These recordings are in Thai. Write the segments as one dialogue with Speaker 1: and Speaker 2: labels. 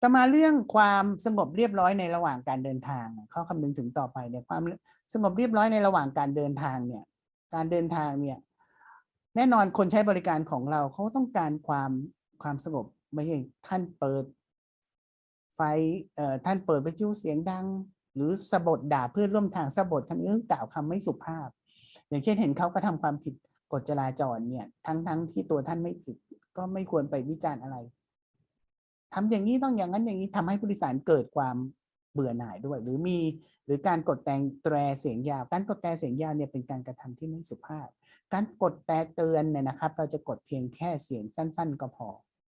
Speaker 1: ต่อมาเรื่องความสงบเรียบร้อยในระหว่างการเดินทางเขาคำนึงถึงต่อไปเนี่ยความสงบเรียบร้อยในระหว่างการเดินทางเนี่ย การเดินทางเนี่ย แน่นอนคนใช้บริการของเราเขาต้องการความความสงบไม่ใช่ท่านเปิด ไฟเอ่อท่านเปิดวิทยุเสียงดัง หรือสะบดด่าเพื่อนร่วมทางสะบดคำนี้กล่าวคำไม่สุภาพ อย่างเช่นเห็นเขาก็ทำความผิดกฎจราจรเนี่ย ทั้งทั้งที่ตัวท่านไม่ผิด ก็ไม่ควรไปวิจารณ์อะไร ทำอย่างนี้ต้องอย่างนั้นอย่างนี้ทำให้ผู้โดยสารเกิดความเบื่อหน่ายด้วย หรือมีหรือการกดแต่งแตรเสียงยาว การกดแต่เสียงยาวเนี่ยเป็นการกระทำที่ไม่สุภาพ การกดแต่เตือนเนี่ยนะครับ เราจะกดเพียงแค่เสียงสั้น ๆ ก็พอ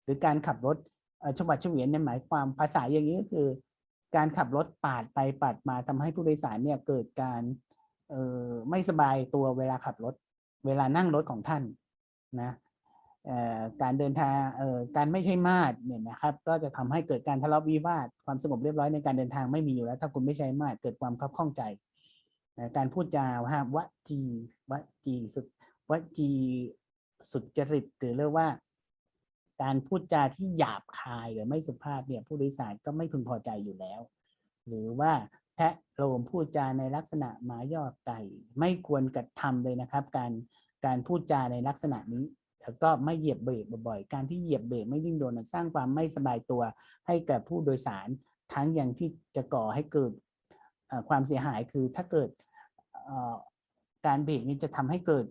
Speaker 1: หรือการขับรถเอ่อชวัดเฉวียนเนี่ยหมายความภาษาอย่างนี้ก็คือ การขับรถปาดไปปาดมาทำให้ผู้โดยสารเนี่ยเกิดการเออไม่สบายตัวเวลาขับรถ เวลานั่งรถของท่านนะ การเดินทางการไม่ใช่มาตรเนี่ยนะครับก็จะทำให้เกิดการทะเลาะวิวาทความสงบเรียบร้อยในการเดินทางไม่มีอยู่แล้ว ถ้าคุณไม่ใช้มาตรเกิดความคับข้องใจ การพูดจาห้ามวจีวจีสุดวจีสุดจริตหรือเรียกว่า การพูดจาที่หยาบคายหรือไม่สุภาพเนี่ยผู้โดยสารก็ไม่พึงพอใจอยู่แล้ว หรือว่าแทะโลมพูดจาในลักษณะหมายอดไก่ไม่ควรกระทำเลยนะครับ การการพูดจาในลักษณะนี้ แล้วก็ไม่เหยียบเบรกบ่อยๆ การที่เหยียบเบรกไม่ยิ่งโดนสร้างความไม่สบายตัวให้กับผู้โดยสารทั้งอย่างที่จะก่อให้เกิดความเสียหายคือถ้าเกิดการเบรกนี้จะทำให้เกิด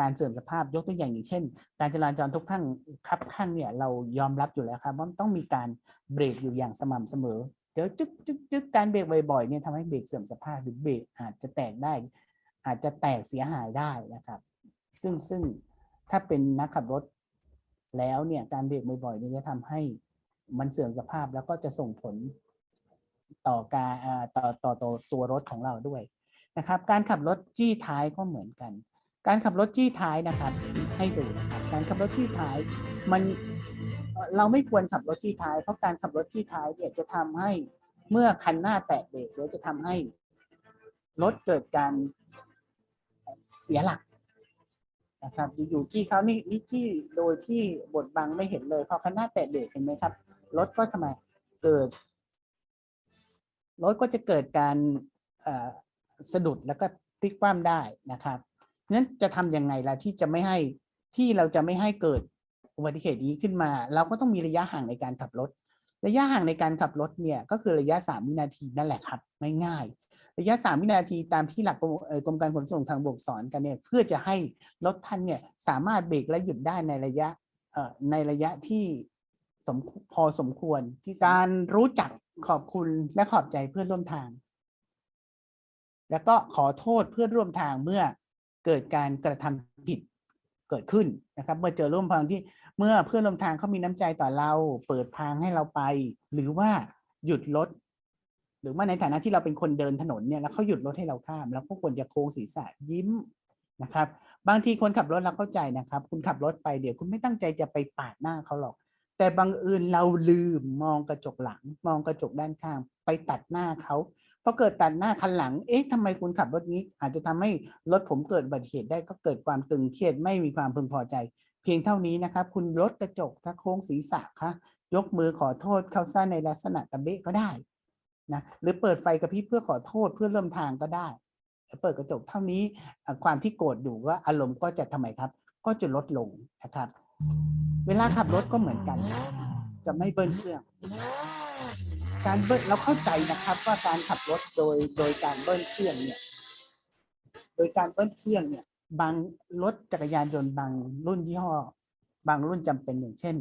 Speaker 1: การเสื่อมสภาพยกตัวอย่างอย่างเช่น การจราจรทุกข้างคับข้างเนี่ยเรายอมรับอยู่แล้วครับว่าต้องมีการเบรกอยู่อย่างสม่ำเสมอเดี๋ยวจึ๊กจึ๊กจึ๊กการเบรกบ่อยๆเนี่ยทำให้เบรกเสื่อมสภาพหรือเบรกอาจจะแตกได้ อาจจะแตกเสียหายได้นะครับ ซึ่งซึ่ง ถ้าเป็นนักขับรถแล้วเนี่ยการเบรกบ่อยๆนี่จะทำให้มันเสื่อมสภาพแล้วก็จะส่งผลต่อการต่อต่อตอตัวรถของเราด้วยนะครับ การขับรถจี้ท้ายก็เหมือนกัน การขับรถจี้ท้ายนะครับ ให้ดูนะครับ การขับรถจี้ท้ายมันเราไม่ควรขับรถจี้ท้าย เพราะการขับรถจี้ท้ายเนี่ยจะทำให้เมื่อคันหน้าแตะเบรกแล้วจะทำให้รถเกิดการเสียหลัก นะครับอยู่ๆที่เขานี่นี่ที่โดยที่บดบังไม่เห็นเลยพอคันหน้าแตะเบรกเห็นไหมครับรถก็ทำไมเกิดรถก็จะเกิดการสะดุดแล้วก็พลิกคว่ำได้นะครับนั้นจะทำยังไงล่ะที่จะไม่ให้ที่เราจะไม่ให้เกิดอุบัติเหตุนี้ขึ้นมา เราก็ต้องมีระยะห่างในการขับรถ ระยะห่างในการขับรถเนี่ยก็คือระยะ 3 วินาทีนั่นแหละครับง่ายๆระยะ 3 วินาทีตามที่หลักกรมกรมการขนส่งทางบกสอนกันเนี่ยเพื่อจะให้รถท่านเนี่ยสามารถเบรกและหยุดได้ในระยะเอ่อในระยะที่สมพอสมควรที่การรู้จักขอบคุณและขอบใจเพื่อนร่วมทาง แล้วก็ขอโทษเพื่อนร่วมทางเมื่อเกิดการกระทำผิด เกิดขึ้นนะครับ เมื่อเจอร่วมทางที่เมื่อเพื่อนร่วมทางเขามีน้ำใจต่อเรา เปิดทางให้เราไป หรือว่าหยุดรถหรือว่าในฐานะที่เราเป็นคนเดินถนนเนี่ยแล้วเขาหยุดรถให้เราข้ามเราก็ควรจะโค้งศีรษะยิ้มนะครับ บางทีคนขับรถเราเข้าใจนะครับ คุณขับรถไปเดี๋ยวคุณไม่ตั้งใจจะไปปาดหน้าเขาหรอก แต่บังเอิญเราลืมมองกระจกหลัง มองกระจกด้านข้าง ไปตัดหน้าเขาพอเกิดตัดหน้าคันหลัง เอ๊ะทำไมคุณขับรถนี้ อาจจะทำให้รถผมเกิดอุบัติเหตุได้ก็เกิดความตึงเครียดไม่มีความพึงพอใจ เพียงเท่านี้นะครับ คุณลดกระจกถ้าโค้งศีรษะคะยกมือขอโทษเข้าซ่าในลักษณะตะเบะก็ได้นะหรือเปิดไฟกระพริบเพื่อขอโทษเพื่อเริ่มทางก็ได้ เปิดกระจกเท่านี้ความที่โกรธอยู่ว่าอารมณ์ก็จะทำไมครับ ก็จะลดลงนะครับ เวลาขับรถก็เหมือนกัน จะไม่เบิ้ลเครื่อง การเบิ้ลเราเข้าใจนะครับ ว่าการขับรถโดยโดยการเบิ้ลเครื่องเนี่ย โดยการเบิ้ลเครื่องเนี่ย บางรถจักรยานยนต์บางรุ่นยี่ห้อ บางรุ่นจำเป็นอย่างเช่น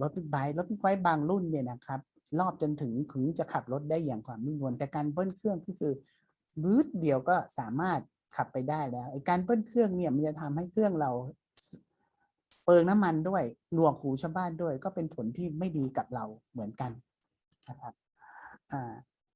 Speaker 1: รถบิ๊กไบค์รถบิ๊กไบค์บางรุ่นเนี่ยนะครับ รอบจนถึงถึงจะขับรถได้อย่างความนิ่งนวลแต่การเบิ้ลเครื่องก็คือบืดเดียวก็สามารถขับไปได้แล้วไอ้การเบิ้ลเครื่องเนี่ยมันจะทำให้เครื่องเรา เปลืองน้ำมันด้วยหนวกหูชาวบ้านด้วย ก็เป็นผลที่ไม่ดีกับเราเหมือนกันนะครับอ่า